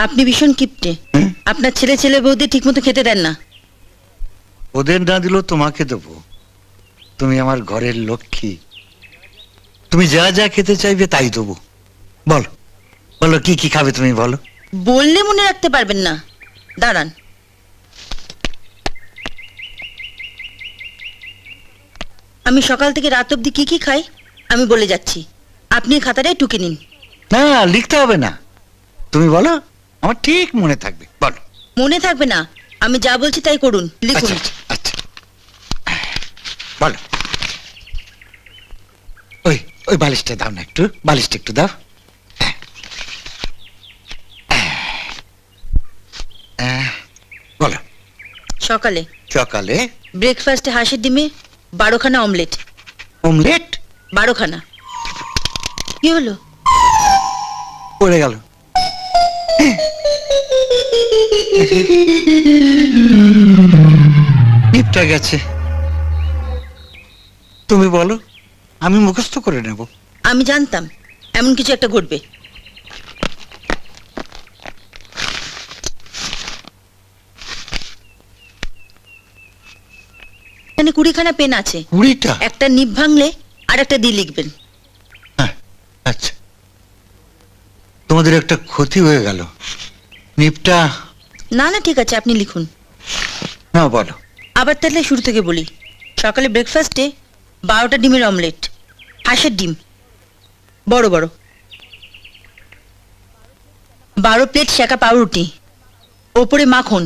আপনি ভীষণ কিপটে। আপনার ছেলে ছেলে বৌদি ঠিকমতো খেতে দেন না। ওদের না দিলেও তোমাকে দেবো। তুমি আমার ঘরের লক্ষ্মী। তুমি যা যা খেতে চাইবে তাই দেবো। বলো বলো কি কি খাবে তুমি বলো। বললে মনে রাখতে পারবেন না। দাঁড়ান। আমি সকাল থেকে রাত অবধি কি কি খাই আমি বলে যাচ্ছি। আপনি খাতাটাই টুকে নিন। না লিখতে হবে না। তুমি বলো। আমার ঠিক মনে থাকবে। বলো। মনে থাকবে না। আমি যা বলছি তাই করুন। লিখুন। আচ্ছা আচ্ছা। বলো। ওই ওই বালিশটা দাও না একটু। বালিশটা একটু দাও। বলো। সকালে। সকালে? ব্রেকফাস্টে হাঁসের ডিমে বারোখানা অমলেট। অমলেট? বারোখানা। কি হলো? পড়ে গেল। নিপটা গেছে। তুমি বলো আমি মুখস্থ করে নেব। আমি জানতাম এমন কিছু একটা ঘটবে। এখানে কুড়িখানা পেন আছে। কুড়িটা? একটা নিপ ভাঙলে আর একটা দিয়ে লিখবেন। হ্যাঁ, আচ্ছা। তোমাদের একটা ক্ষতি হয়ে গেল। নিপটা না না ঠিক আছে আপনি লিখুন। না বলো। আবার তাহলে শুরু থেকে বলি। সকালে ব্রেকফাস্টে বারোটা ডিমের অমলেট হাঁসের ডিম। বড় বড়। বারো প্লেট শাঁকা পাউরুটি ওপরে মাখন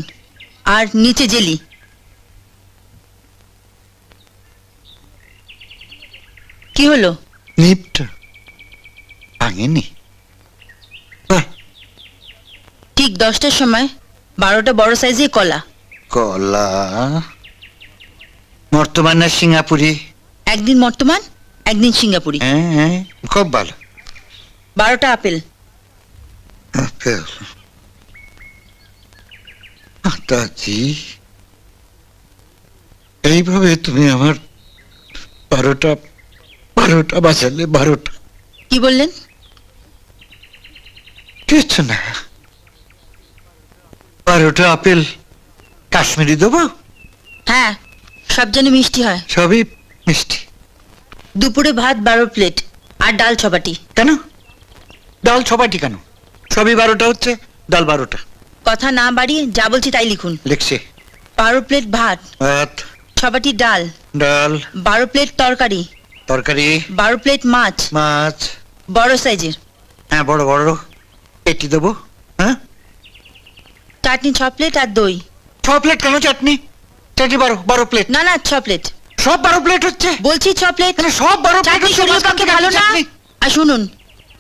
আর নিচে জেলি। কি হলো? নিপটা ভাঙেনি বাহ, ঠিক দশটার সময় বারোটা বড় সাইজের কলা। কলা। বর্তমান না সিঙ্গাপুরি? একদিন বর্তমান একদিন সিঙ্গাপুরি। হ্যাঁ হ্যাঁ খুব ভালো। বারোটা আপেল। আপেল। মাতাজি এইভাবে তুমি আমার বারোটা বারোটা বাজালে বারোটা। কি বললেন? কিছু না। বারোটা আপেল কাশ্মীরি দেবো? হ্যাঁ সব যেন মিষ্টি হয়। সবই মিষ্টি। দুপুরে ভাত বারো প্লেট আর ডাল ছবাটি। কেন? ডাল ছবাটি কেন? সবই বারোটা হচ্ছে ডাল বারোটা। কথা না বাড়িয়ে যা বলছি তাই লিখুন। লিখছে। বারো প্লেট ভাত ভাত ছবাটি ডাল ডাল। বারো প্লেট তরকারি তরকারি বারো প্লেট মাছ মাছ। বড় সাইজের। হ্যাঁ বড় বড়। এটি দেবো। চাটনি ছ প্লেট আর দই। ছ প্লেট কেন চাটনি? চাটনি বারো বারো প্লেট না না ছ প্লেট সব বারো প্লেট হচ্ছে? বলছি ছ প্লেট তাহলে সব বারো প্লেট চাটনি শরীরের পক্ষে ভালো না? চাটনি। আর শুনুন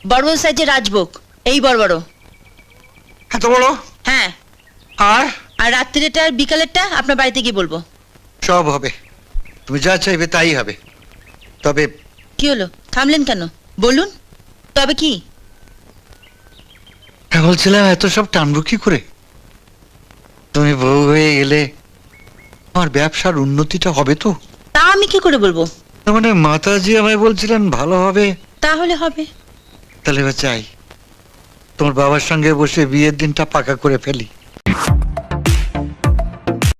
বড় বড় সাইজের রাজভোগ এই বড় বড়। এত বড় হ্যাঁ। আর? আর রাত্রিটা আর বিকালেরটা আপনার বাড়িতে গিয়ে বলব। সব হবে। তুমি যা চাইবে তাই হবে। তবে কি হলো? থামলেন কেন? বলুন। তবে কি? হ্যাঁ, বলছিলাম এত সব টানবো কি করে? তুমি বউ হয়ে গেলে আমার ব্যবসার উন্নতিটা হবে তো? তা আমি কি করে বলব? মানে মাতাজি আমায় বলছিলেন ভালো হবে। তাহলে হবে। তাহলে এবার চাই তোমার বাবার সঙ্গে বসে বিয়ের দিনটা পাকা করে ফেলি।